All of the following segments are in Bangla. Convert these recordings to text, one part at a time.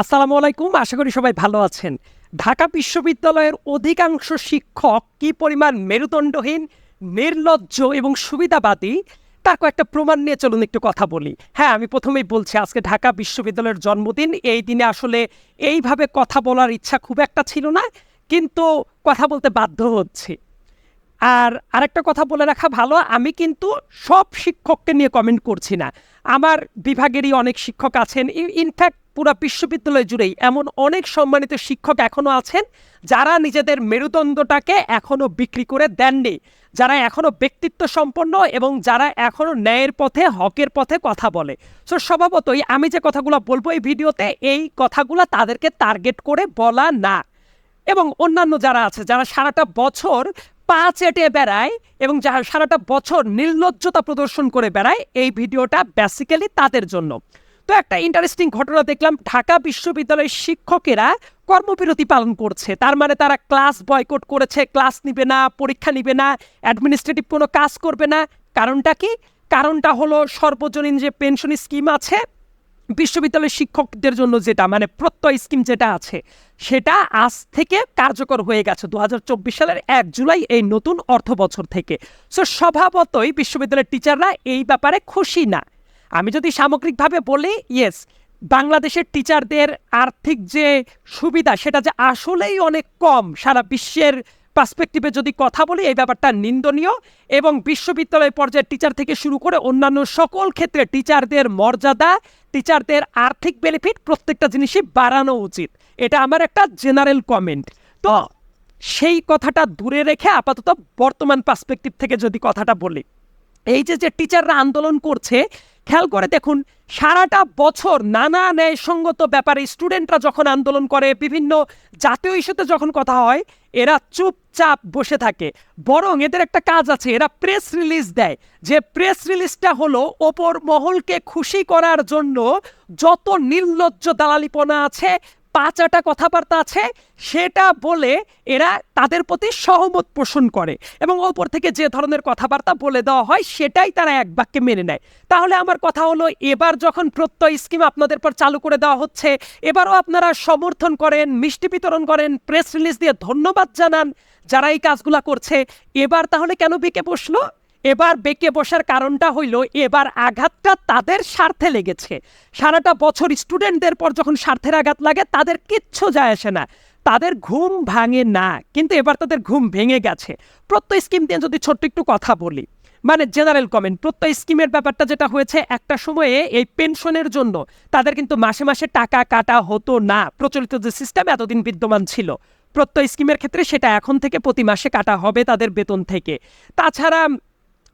আসসালামু আলাইকুম, আশা করি সবাই ভালো আছেন। ঢাকা বিশ্ববিদ্যালয়ের অধিকাংশ শিক্ষক কি পরিমাণ মেরুদণ্ডহীন, নির্লজ্জ এবং সুবিধাবাদী তার কয়েকটা প্রমাণ নিয়ে চলুন একটু কথা বলি। হ্যাঁ আমি প্রথমেই বলছি, আজকে ঢাকা বিশ্ববিদ্যালয়ের জন্মদিন। এই দিনে আসলে এইভাবে কথা বলার ইচ্ছা খুব একটা ছিল না, কিন্তু কথা বলতে বাধ্য হচ্ছে। আর আরেকটা কথা বলে রাখা ভালো, আমি কিন্তু সব শিক্ষককে নিয়ে কমেন্ট করছি না। আমার বিভাগেরই অনেক শিক্ষক আছেন। ইনফ্যাক্ট পুরো বিশ্ববিদ্যালয় জুড়েই এমন অনেক সম্মানিত শিক্ষক এখনও আছেন যারা নিজেদের মেরুদণ্ডটাকে এখনও বিক্রি করে দেননি, যারা এখনও ব্যক্তিত্ব সম্পন্ন এবং যারা এখনও ন্যায়ের পথে, হকের পথে কথা বলে। সো স্বভাবতই আমি যে কথাগুলো বলব এই ভিডিওতে, এই কথাগুলো তাদেরকে টার্গেট করে বলা না। এবং অন্যান্য যারা আছে, যারা সারাটা বছর পা চেটে বেড়ায় এবং যারা সারাটা বছর নির্লজ্জতা প্রদর্শন করে বেড়ায়, এই ভিডিওটা বেসিক্যালি তাদের জন্য। তো একটা ইন্টারেস্টিং ঘটনা দেখলাম। ঢাকা বিশ্ববিদ্যালয়ের শিক্ষকেরা কর্মবিরতি পালন করছে। তার মানে তারা ক্লাস বয়কট করেছে ক্লাস নিবে না, পরীক্ষা নিবে না অ্যাডমিনিস্ট্রেটিভ কোনো কাজ করবে না। কারণটা কি? কারণটা হলো সর্বজনীন যে পেনশন স্কিম আছে, বিশ্ববিদ্যালয়ের শিক্ষকদের জন্য যেটা মানে প্রত্যয় স্কিম যেটা আছে, সেটা আজ থেকে কার্যকর হয়ে গেছে দু হাজার চব্বিশ সালের এক জুলাই, এই নতুন অর্থ বছর থেকে। সো স্বভাবতই বিশ্ববিদ্যালয়ের টিচাররা এই ব্যাপারে খুশি না। আমি যদি সামগ্রিকভাবে বলি ইয়েস বাংলাদেশের টিচারদের আর্থিক যে সুবিধা সেটা যে আসলেই অনেক কম। সারা বিশ্বের পার্সপেক্টিভে যদি কথা বলি এই ব্যাপারটা নিন্দনীয় এবং বিশ্ববিদ্যালয় পর্যায়ের টিচার থেকে শুরু করে অন্যান্য সকল ক্ষেত্রে টিচারদের মর্যাদা টিচারদের আর্থিক বেনিফিট প্রত্যেকটা জিনিসই বাড়ানো উচিত। এটা আমার একটা জেনারেল কমেন্ট তো সেই কথাটা দূরে রেখে আপাতত বর্তমান পার্সপেক্টিভ থেকে যদি কথাটা বলি। এই যে যে টিচাররা আন্দোলন করছে, খেয়াল করে দেখুন, সারাটা বছর নানা ন্যায়সঙ্গত ব্যাপারে স্টুডেন্টরা যখন আন্দোলন করে, বিভিন্ন জাতীয় ইস্যুতে যখন কথা হয়, এরা চুপচাপ বসে থাকে। বরং এদের একটা কাজ আছে, এরা প্রেস রিলিজ দেয়। যে প্রেস রিলিজটা হলো, ওপর মহলকে খুশি করার জন্য যত নির্লজ্জ দালালিপনা আছে পাঁচাটা কথাবার্তা আছে, সেটা বলে এরা তাদের প্রতি সহমত পোষণ করে এবং ওপর থেকে যে ধরনের কথাবার্তা বলে দেওয়া হয়, সেটাই তারা এক বাক্যে মেনে নেয়। তাহলে আমার কথা হলো, এবার যখন প্রত্যয় স্কিম আপনাদের পর চালু করে দেওয়া হচ্ছে, এবারও আপনারা সমর্থন করেন, মিষ্টি বিতরণ করেন প্রেস রিলিজ দিয়ে ধন্যবাদ জানান যারা এই কাজগুলা করছে, এবার তাহলে কেন বিকে বসল? এবার বেঁকে বসার কারণটা হইল, এবার আঘাতটা তাদের স্বার্থে লেগেছে। সারাটা বছর স্টুডেন্টদের পর যখন স্বার্থের আঘাত লাগে, তাদের কিচ্ছু যায় আসে না। তাদের ঘুম ভাঙে না, কিন্তু এবার তাদের ঘুম ভেঙে গেছে। প্রত্যয় স্কিম দিয়ে যদি ছোট্ট একটু কথা বলি মানে জেনারেল কমেন্ট প্রত্যয় স্কিমের ব্যাপারটা যেটা হয়েছে, একটা সময়ে এই পেনশনের জন্য তাদের কিন্তু মাসে মাসে টাকা কাটা হতো না। প্রচলিত যে সিস্টেম এতদিন বিদ্যমান ছিল প্রত্যয় স্কিমের ক্ষেত্রে সেটা এখন থেকে প্রতি মাসে কাটা হবে তাদের বেতন থেকে। তাছাড়া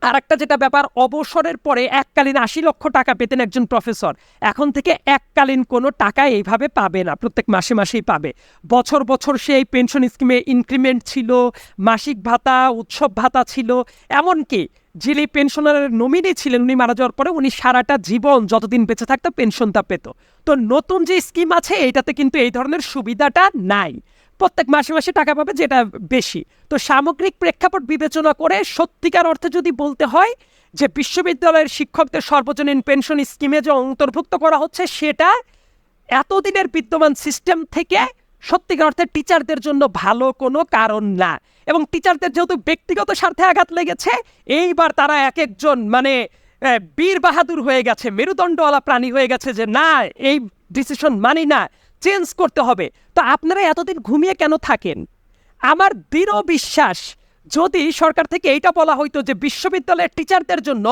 আর একটা যেটা ব্যাপার, অবসরের পরে এককালীন আশি লক্ষ টাকা পেতেন একজন প্রফেসর। এখন থেকে এককালীন কোনো টাকা এইভাবে পাবে না, প্রত্যেক মাসে মাসেই পাবে। বছর বছর সে এই পেনশন স্কিমে ইনক্রিমেন্ট ছিল, মাসিক ভাতা, উৎসব ভাতা ছিল। এমনকি যিনি পেনশনারের নমিনি ছিলেন, উনি মারা যাওয়ার পরে উনি সারাটা জীবন যতদিন বেঁচে থাকতো পেনশনটা পেত। তো নতুন যে স্কিম আছে, এইটাতে কিন্তু এই ধরনের সুবিধাটা নাই। প্রত্যেক মাসে মাসে টাকা পাবে যেটা বেশি। তো সামগ্রিক প্রেক্ষাপট বিবেচনা করে সত্যিকার অর্থে যদি বলতে হয় যে বিশ্ববিদ্যালয়ের শিক্ষকদের সর্বজনীন পেনশন স্কিমে যে অন্তর্ভুক্ত করা হচ্ছে সেটা এতদিনের বিদ্যমান সিস্টেম থেকে সত্যিকার অর্থে টিচারদের জন্য ভালো কোনো কারণ না। এবং টিচারদের যেহেতু ব্যক্তিগত স্বার্থে আঘাত লেগেছে, এইবার তারা এক একজন মানে বীর বাহাদুর হয়ে গেছে, মেরুদণ্ডওয়ালা প্রাণী হয়ে গেছে যে না, এই ডিসিশন মানি না। চেঞ্জ করতে হবে। তো আপনারা এতদিন ঘুমিয়ে কেন থাকেন? আমার দৃঢ় বিশ্বাস, যদি সরকার থেকে এইটা বলা হইতো যে বিশ্ববিদ্যালয়ের টিচারদের জন্য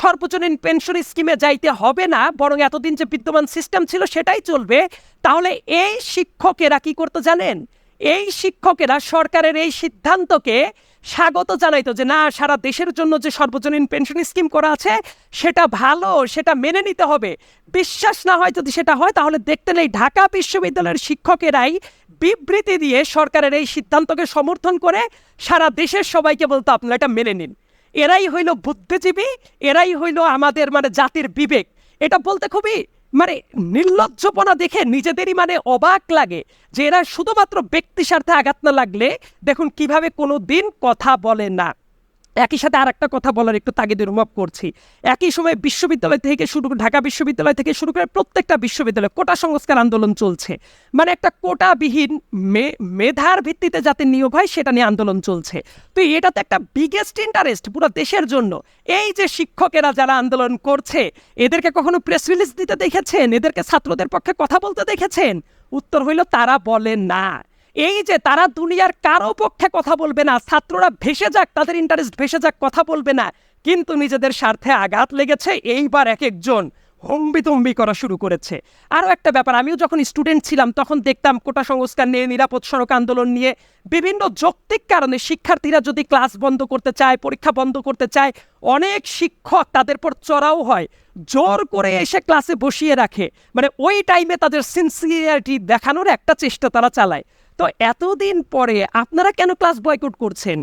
সর্বজনীন পেনশন স্কিমে যাইতে হবে না, বরং এতদিন যে বিদ্যমান সিস্টেম ছিল সেটাই চলবে, তাহলে এই শিক্ষকেরা কি করতে জানেন? এই শিক্ষকেরা সরকারের এই সিদ্ধান্তকে স্বাগত জানাইতো যে, না, সারা দেশের জন্য যে সর্বজনীন পেনশন স্কিম করা আছে, সেটা ভালো, সেটা মেনে নিতে হবে। বিশ্বাস না হয় যদি সেটা হয়, তাহলে দেখতে নেই, ঢাকা বিশ্ববিদ্যালয়ের শিক্ষকেরাই বিবৃতি দিয়ে সরকারের এই সিদ্ধান্তকে সমর্থন করে সারা দেশের সবাইকে বলতো, আপনারা এটা মেনে নিন। এরাই হইল বুদ্ধিজীবী, এরাই হইল আমাদের মানে জাতির বিবেক। এটা বলতে খুবই মানে নির্লজ্জপনা দেখে নিজেদেরই মানে অবাক লাগে যে এরা শুধুমাত্র ব্যক্তি স্বার্থে আঘাত না লাগলে দেখুন কীভাবে কোনো দিন কথা বলে না। একই সাথে আর একটা কথা বলার একটু তাগিদ অনুভব করছি। একই সময় বিশ্ববিদ্যালয় থেকে শুরু করে, ঢাকা বিশ্ববিদ্যালয় থেকে শুরু করে প্রত্যেকটা বিশ্ববিদ্যালয় কোটা সংস্কার আন্দোলন চলছে। মানে একটা কোটাবিহীন মেধার ভিত্তিতে যাতে নিয়োগ হয়, সেটা নিয়ে আন্দোলন চলছে। তো এটা তো একটা বিগেস্ট ইন্টারেস্ট পুরো দেশের জন্য। এই যে শিক্ষকেরা যারা আন্দোলন করছে, এদেরকে কখনো প্রেস রিলিজ দিতে দেখেছেন? এদেরকে ছাত্রদের পক্ষে কথা বলতে দেখেছেন? উত্তর হইল, তারা বলে না। এই যে তারা দুনিয়ার কারও পক্ষে কথা বলবে না, ছাত্ররা ভেসে যাক, তাদের ইন্টারেস্ট ভেসে যাক, কথা বলবে না। কিন্তু নিজেদের স্বার্থে আঘাত লেগেছে, এইবার এক একজন হম্বিতম্বি করা শুরু করেছে। আরও একটা ব্যাপার, আমিও যখন স্টুডেন্ট ছিলাম, তখন দেখতাম কোটা সংস্কার নিয়ে, নিরাপদ সড়ক আন্দোলন নিয়ে, বিভিন্ন যৌক্তিক কারণে শিক্ষার্থীরা যদি ক্লাস বন্ধ করতে চায়, পরীক্ষা বন্ধ করতে চায়, অনেক শিক্ষক তাদের পর চড়াও হয়। জোর করে এসে ক্লাসে বসিয়ে রাখে। মানে ওই টাইমে তাদের সিনসিয়ারিটি দেখানোর একটা চেষ্টা তারা চালায়। তো এতদিন পরে আপনারা কেন ক্লাস বয়কট করছেন?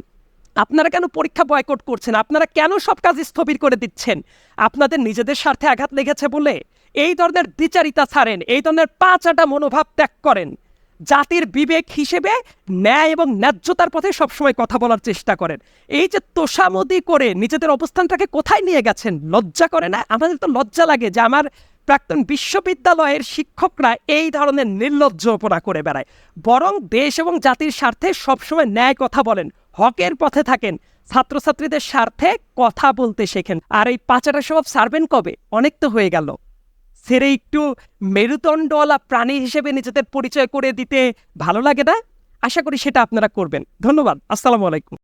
আপনারা কেন পরীক্ষা বয়কট করছেন? আপনারা কেন সব কাজ স্থবির করে দিচ্ছেন? আপনাদের নিজেদের স্বার্থে আঘাত লেগেছে বলে এই ধরনের দ্বিচারিতা ছাড়েন, এই ধরনের পাঁচাটা মনোভাব ত্যাগ করেন। জাতির বিবেক হিসেবে ন্যায় এবং ন্যায্যতার পথে সবসময় কথা বলার চেষ্টা করেন। এই যে তোষামদি করে নিজেদের অবস্থানটাকে কোথায় নিয়ে গেছেন? লজ্জা করে না? আমাদের তো লজ্জা লাগে যে আমার প্রাক্তন বিশ্ববিদ্যালয়ের শিক্ষকরা এই ধরনের নির্লজ্জপনা করে বেড়ায়। বরং দেশ এবং জাতির স্বার্থে সবসময় ন্যায় কথা বলেন, হকের পথে থাকেন, ছাত্রছাত্রীদের স্বার্থে কথা বলতে শেখেন। আর এই পাঁচাটা স্বভাব সারবেন কবে? অনেক তো হয়ে গেল। ছেড়ে একটু মেরুদণ্ডওয়ালা প্রাণী হিসেবে নিজেদের পরিচয় করে দিতে ভালো লাগে না? আশা করি সেটা আপনারা করবেন। ধন্যবাদ। আসসালামু আলাইকুম।